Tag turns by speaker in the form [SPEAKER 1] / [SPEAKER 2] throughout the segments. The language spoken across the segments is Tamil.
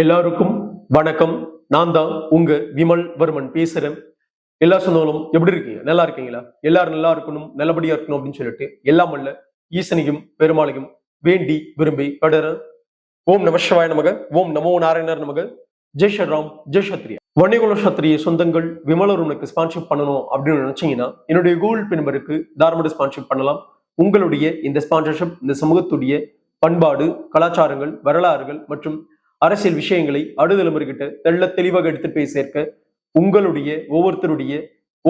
[SPEAKER 1] எல்லாருக்கும் வணக்கம் நான் தான் உங்க விமல் வர்மன் பேசுறேன் எல்லா சொன்னாலும் எப்படி இருக்கீங்க நல்லா இருக்கீங்களா எல்லாரும் நல்லா இருக்கணும் நல்லபடியா இருக்கணும் அப்படின்னு சொல்லிட்டு எல்லாம் அல்ல ஈசனையும் பெருமாளையும் வேண்டி விரும்பி படுறேன் ஓம் நம சிவாய நமக ஓம் நமோ நாராயணர் நமக ஜெய் ஸ்ரீராம் ஜெய் சத்ரியா வன்னிகுல சத்திரிய சொந்தங்கள் விமலருனுக்கு ஸ்பான்ஷிப் பண்ணணும் அப்படின்னு நினைச்சீங்கன்னா என்னுடைய கூகுள் பின்பருக்கு நம்பருக்கு ஸ்பான்சர் பண்ணலாம் உங்களுடைய இந்த ஸ்பான்சர்ஷிப் இந்த சமூகத்துடைய பண்பாடு கலாச்சாரங்கள் வரலாறுகள் மற்றும் அரசியல் விஷயங்களை அடுதலைமுறைகிட்ட தெள்ள தெளிவாக எடுத்து போய் சேர்க்க உங்களுடைய ஒவ்வொருத்தருடைய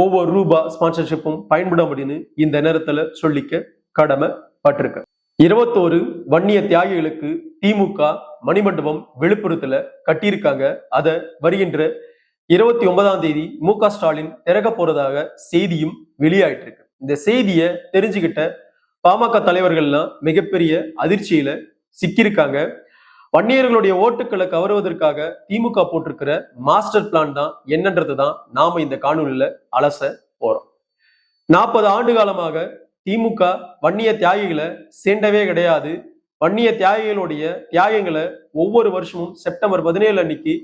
[SPEAKER 1] ஒவ்வொரு ரூபா ஸ்பான்சர்ஷிப்பும் பயன்படும் அப்படின்னு இந்த நேரத்துல சொல்லிக்க கடமை பட்டிருக்க இருபத்தோரு வன்னிய தியாகிகளுக்கு திமுக மணிமண்டபம் விழுப்புரத்துல கட்டியிருக்காங்க அதை வருகின்ற இருபத்தி ஒன்பதாம் தேதி மு க ஸ்டாலின் திறக்க போறதாக செய்தியும் வெளியாயிட்டு இருக்கு இந்த செய்தியை தெரிஞ்சுக்கிட்ட பாமக தலைவர்கள்லாம் மிகப்பெரிய அதிர்ச்சியில சிக்கியிருக்காங்க வன்னியர்களுடைய ஓட்டுக்களை கவருவதற்காக திமுக போட்டிருக்கிற மாஸ்டர் பிளான் தான் என்னன்றது தான் நாம இந்த காணொலியில அலச போறோம் நாற்பது ஆண்டு காலமாக திமுக வன்னிய தியாகிகளை சேர்ந்தவே கிடையாது வன்னிய தியாகிகளுடைய தியாகங்களை ஒவ்வொரு வருஷமும் செப்டம்பர் பதினேழு அன்னைக்கு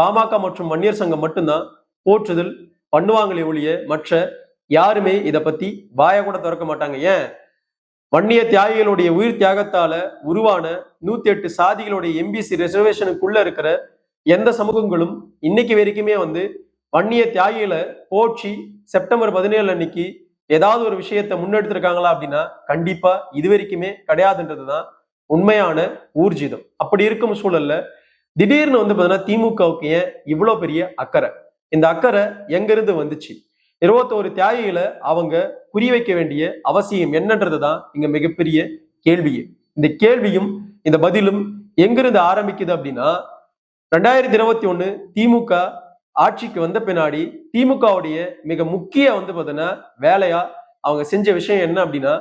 [SPEAKER 1] பாமக மற்றும் வன்னியர் சங்கம் மட்டும்தான் போற்றுதல் பண்ணுவாங்களே ஒழிய மற்ற யாருமே இதை பத்தி வாய கூட திறக்க மாட்டாங்க ஏன் வன்னிய தியாகிகளுடைய உயிர் தியாகத்தால உருவான நூத்தி எட்டு சாதிகளுடைய எம்பிசி ரிசர்வேஷனுக்குள்ள இருக்கிற எந்த சமூகங்களும் இன்னைக்கு வரைக்குமே வந்து வன்னிய தியாகிகளை போற்றி செப்டம்பர் பதினேழு அன்னைக்கு ஏதாவது ஒரு விஷயத்த முன்னெடுத்திருக்காங்களா அப்படின்னா கண்டிப்பா இது வரைக்குமே கிடையாதுன்றதுதான் உண்மையான ஊர்ஜிதம் அப்படி இருக்கும் சூழல்ல திடீர்னு வந்து பார்த்தீங்கன்னா திமுகவுக்கு ஏன் இவ்வளோ பெரிய அக்கறை இந்த அக்கறை எங்கிருந்து வந்துச்சு இருபத்தோரு தியாகிகளை அவங்க புரிய வைக்க வேண்டிய அவசியம் என்னன்றது தான் இங்க மிகப்பெரிய கேள்வியே இந்த கேள்வியும் இந்த பதிலும் எங்கிருந்து ஆரம்பிக்குது அப்படின்னா ரெண்டாயிரத்தி இருபத்தி ஒண்ணு திமுக ஆட்சிக்கு வந்த பின்னாடி திமுகவுடைய மிக முக்கிய வந்து பார்த்தீங்கன்னா வேலையா அவங்க செஞ்ச விஷயம் என்ன அப்படின்னா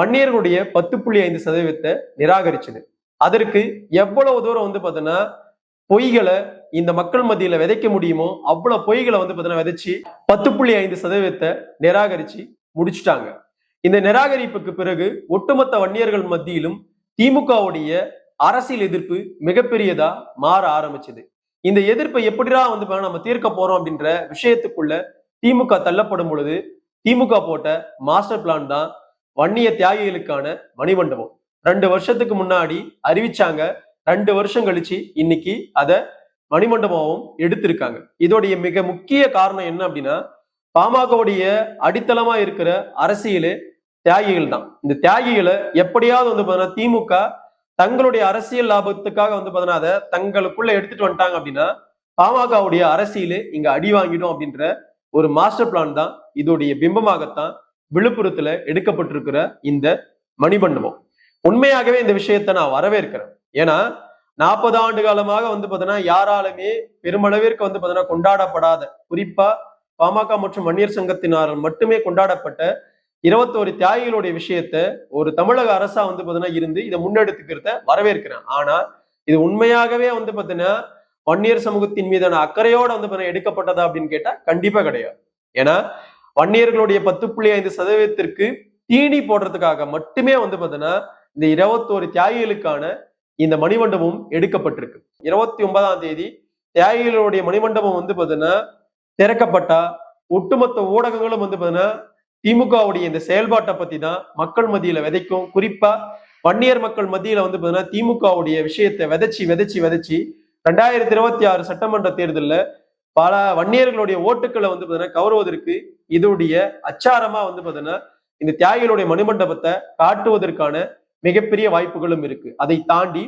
[SPEAKER 1] வன்னியர்களுடைய பத்து புள்ளி ஐந்து சதவீதத்தை நிராகரிச்சது அதற்கு எவ்வளவு தூரம் வந்து பார்த்தீங்கன்னா பொய்களை இந்த மக்கள் மத்தியில விதைக்க முடியுமோ அவ்வளவு பொய்களை வந்து பார்த்தீங்கன்னா விதைச்சு பத்து புள்ளி ஐந்து சதவீதத்தை நிராகரிச்சு முடிச்சுட்டாங்க இந்த நிராகரிப்புக்கு பிறகு ஒட்டுமொத்த வன்னியர்கள் மத்தியிலும் திமுகவுடைய அரசியல் எதிர்ப்பு மிகப்பெரியதா மாற ஆரம்பிச்சது இந்த எதிர்ப்பை எப்படிடா வந்து நம்ம தீர்க்க போறோம் அப்படின்ற விஷயத்துக்குள்ள திமுக தள்ளப்படும் பொழுது திமுக போட்ட மாஸ்டர் பிளான் தான் வன்னிய தியாகிகளுக்கான மணிமண்டபம் ரெண்டு வருஷத்துக்கு முன்னாடி அறிவிச்சாங்க ரெண்டு வருஷம் கழிச்சு இன்னைக்கு அதை மணிமண்டபமும் எடுத்திருக்காங்க இதோடைய மிக முக்கிய காரணம் என்ன அப்படின்னா பாமகவுடைய அடித்தளமா இருக்கிற அரசியலு தியாகிகள் தான் இந்த தியாகிகளை எப்படியாவது வந்து பாத்தீங்கன்னா திமுக தங்களுடைய அரசியல் லாபத்துக்காக வந்து பார்த்தீங்கன்னா அதை தங்களுக்குள்ள எடுத்துட்டு வந்துட்டாங்க அப்படின்னா பாமகவுடைய அரசியல் இங்க அடி வாங்கிடும் அப்படின்ற ஒரு மாஸ்டர் பிளான் தான் இதோடைய பிம்பமாகத்தான் விழுப்புரத்துல எடுக்கப்பட்டிருக்கிற இந்த மணிமண்டபம் உண்மையாகவே இந்த விஷயத்த நான் வரவேற்கிறேன் ஏன்னா நாற்பது ஆண்டு காலமாக வந்து பார்த்தீங்கன்னா யாராலுமே பெருமளவிற்கு வந்து பார்த்தீங்கன்னா கொண்டாடப்படாத குறிப்பா பாமக மற்றும் வன்னியர் சங்கத்தினால் மட்டுமே கொண்டாடப்பட்ட இருபத்தோரு தியாகிகளுடைய விஷயத்த ஒரு தமிழக அரசா வந்து பார்த்தீங்கன்னா இருந்து இதை முன்னெடுத்துக்கிறத வரவேற்கிறேன் ஆனா இது உண்மையாகவே வந்து பார்த்தீங்கன்னா வன்னியர் சமூகத்தின் மீதான அக்கறையோட வந்து பார்த்தீங்கன்னா எடுக்கப்பட்டதா அப்படின்னு கேட்டா கண்டிப்பா கிடையாது ஏன்னா வன்னியர்களுடைய பத்து புள்ளி ஐந்து சதவீதத்திற்கு தீனி போடுறதுக்காக மட்டுமே வந்து பார்த்தீங்கன்னா இந்த இருபத்தோரு தியாகிகளுக்கான இந்த மணிமண்டபம் எடுக்கப்பட்டிருக்கு இருபத்தி ஒன்பதாம் தேதி தியாகிகளுடைய மணிமண்டபம் வந்து பார்த்தீங்கன்னா திறக்கப்பட்டா ஒட்டுமொத்த ஊடகங்களும் வந்து பார்த்தீங்கன்னா திமுகவுடைய இந்த செயல்பாட்டை பத்தி தான் மக்கள் மத்தியில விதைக்கும் குறிப்பா வன்னியர் மக்கள் மத்தியில வந்து பார்த்தீங்கன்னா திமுகவுடைய விஷயத்தை விதைச்சி விதைச்சி விதைச்சி ரெண்டாயிரத்தி இருபத்தி ஆறு சட்டமன்ற தேர்தலில் பல வன்னியர்களுடைய ஓட்டுக்களை வந்து பார்த்தீங்கன்னா கவருவதற்கு இதோடைய அச்சாரமா வந்து பார்த்தீங்கன்னா இந்த தியாகிகளுடைய மணிமண்டபத்தை காட்டுவதற்கான மிகப்பெரிய வாய்ப்புகளும் இருக்கு அதை தாண்டி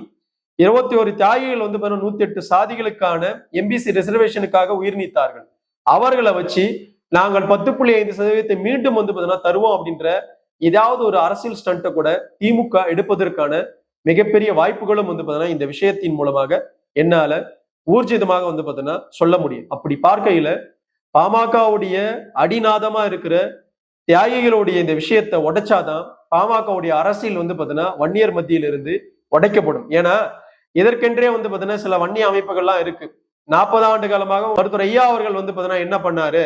[SPEAKER 1] இருபத்தி ஒரு தியாகிகள் வந்து பார்த்தீங்கன்னா நூத்தி எட்டு சாதிகளுக்கான எம்பிசி ரிசர்வேஷனுக்காக உயிர் நீத்தார்கள் அவர்களை வச்சு நாங்கள் பத்து புள்ளி ஐந்து சதவீதத்தை மீண்டும் வந்து பார்த்தோம்னா தருவோம் அப்படின்ற ஏதாவது ஒரு அரசியல் ஸ்டண்ட்டை கூட திமுக எடுப்பதற்கான மிகப்பெரிய வாய்ப்புகளும் வந்து பார்த்தீங்கன்னா இந்த விஷயத்தின் மூலமாக என்னால ஊர்ஜிதமாக வந்து பார்த்தோம்னா சொல்ல முடியும் அப்படி பார்க்கையில பாமகவுடைய அடிநாதமா இருக்கிற தியாகிகளுடைய இந்த விஷயத்தை உடைச்சாதான் பாமகவுடைய அரசியல் வந்து பார்த்தீங்கன்னா வன்னியர் மத்தியிலிருந்து உடைக்கப்படும் ஏன்னா இதற்கென்றே வந்து பார்த்தீங்கன்னா சில வன்னிய அமைப்புகள்லாம் இருக்கு நாற்பதாம் ஆண்டு காலமாக மருத்துவர் ஐயா அவர்கள் வந்து பாத்தீங்கன்னா என்ன பண்ணாரு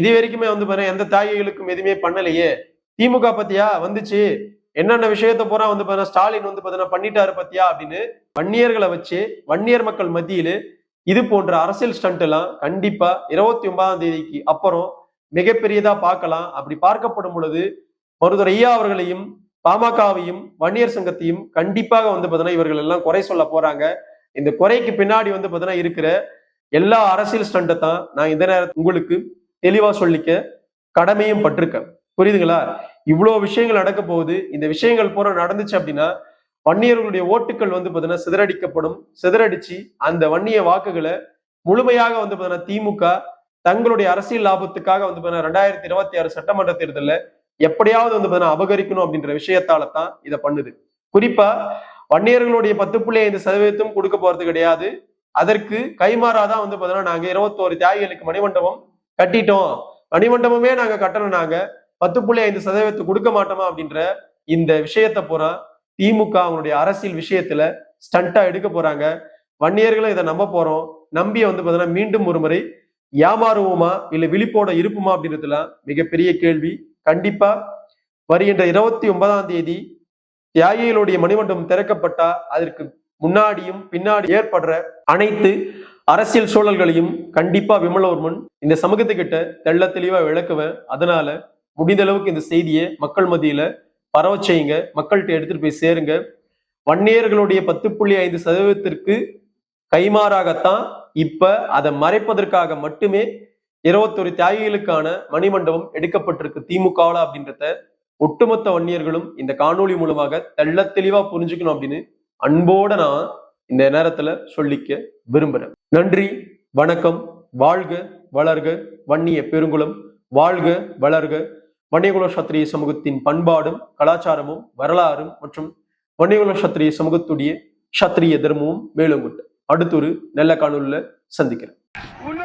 [SPEAKER 1] இது வரைக்குமே வந்து பாத்தீங்கன்னா எந்த தியாகிகளுக்கும் எதுவுமே பண்ணலையே திமுக பத்தியா வந்துச்சு என்னென்ன விஷயத்த பூரா வந்து பாத்தீங்கன்னா ஸ்டாலின் வந்து பாத்தீங்கன்னா பண்ணிட்டாரு பத்தியா அப்படின்னு வன்னியர்களை வச்சு வன்னியர் மக்கள் மத்தியில இது போன்ற அரசியல் ஸ்டண்ட் எல்லாம் கண்டிப்பா இருபத்தி ஒன்பதாம் தேதிக்கு அப்புறம் மிகப்பெரியதா பார்க்கலாம் அப்படி பார்க்கப்படும் பொழுது மருதுவர் ஐயா அவர்களையும் பாமகவையும் வன்னியர் சங்கத்தையும் கண்டிப்பாக வந்து பாத்தீங்கன்னா இவர்கள் எல்லாம் குறை சொல்ல போறாங்க இந்த குறைக்கு பின்னாடி வந்து பாத்தீங்கன்னா இருக்கிற எல்லா அரசியல் ஸ்டண்டை தான் நான் இந்த நேரத்தில் உங்களுக்கு தெளிவா சொல்லிக்க கடமையும் பட்டிருக்கேன் புரியுதுங்களா இவ்வளோ விஷயங்கள் நடக்க போகுது இந்த விஷயங்கள் பூரா நடந்துச்சு அப்படின்னா வன்னியர்களுடைய ஓட்டுகள் வந்து பார்த்தீங்கன்னா சிதறடிக்கப்படும் சிதறடிச்சு அந்த வன்னிய வாக்குகளை முழுமையாக வந்து பார்த்தீங்கன்னா திமுக தங்களுடைய அரசியல் லாபத்துக்காக வந்து பார்த்தீங்கன்னா ரெண்டாயிரத்தி இருபத்தி ஆறு சட்டமன்ற தேர்தலில் எப்படியாவது வந்து பார்த்தீங்கன்னா அபகரிக்கணும் அப்படின்ற விஷயத்தால தான் இதை பண்ணுது குறிப்பா வன்னியர்களுடைய பத்து புள்ளி ஐந்து சதவீதத்தும் கொடுக்க போறது கிடையாது அதற்கு கைமாறாதான் வந்து பாத்தீங்கன்னா நாங்க இருபத்தோரு தியாகிகளுக்கு மணிமண்டபம் கட்டிட்டோம் மணிமண்டபமே நாங்க கட்டணும் நாங்க பத்து புள்ளி ஐந்து சதவீதத்துக்கு கொடுக்க மாட்டோமா அப்படின்ற இந்த விஷயத்த பூரா திமுக அவங்களுடைய அரசியல் விஷயத்துல ஸ்டண்டா எடுக்க போறாங்க வன்னியர்களும் இதை நம்ப போறோம் நம்பி வந்து பார்த்தீங்கன்னா மீண்டும் ஒரு முறை ஏமாறுவோமா இல்லை விழிப்போட இருப்புமா அப்படின்றதுலாம் மிகப்பெரிய கேள்வி கண்டிப்பா வருகின்ற இருபத்தி ஒன்பதாம் தேதி தியாகிகளுடைய மணிமண்டபம் திறக்கப்பட்டா அதற்கு முன்னாடியும் பின்னாடி ஏற்படுற அனைத்து அரசியல் சூழல்களையும் கண்டிப்பா விமலவர்மன் இந்த சமூகத்துக்கிட்ட தெள்ள தெளிவா விளக்குவேன் அதனால முடிந்த அளவுக்கு இந்த செய்தியை மக்கள் மத்தியில பரவ செய்யுங்க மக்கள்கிட்ட எடுத்துட்டு போய் சேருங்க வன்னியர்களுடைய பத்து புள்ளி ஐந்து சதவீதத்திற்கு கைமாறாகத்தான் இப்ப அதை மறைப்பதற்காக மட்டுமே இருபத்தொரு தியாகிகளுக்கான மணிமண்டபம் எடுக்கப்பட்டிருக்கு திமுகவில் அப்படின்றத ஒட்டுமொத்த வன்னியர்களும் இந்த காணொலி மூலமாக தெள்ள தெளிவா புரிஞ்சுக்கணும் அப்படின்னு அன்போட நான் இந்த நேரத்தில் சொல்லிக்க விரும்புகிறேன் நன்றி வணக்கம் வாழ்க வளர்க வன்னிய பெருங்குளம் வாழ்க வளர்க வன்னியகுல சத்திரிய சமூகத்தின் பண்பாடும் கலாச்சாரமும் வரலாறும் மற்றும் வன்னியகுல சத்திரிய சமூகத்துடைய சத்திரிய தர்மமும் மேலோங்கிட்டு ஒரு நல்ல காணொலியில் சந்திக்கிறேன்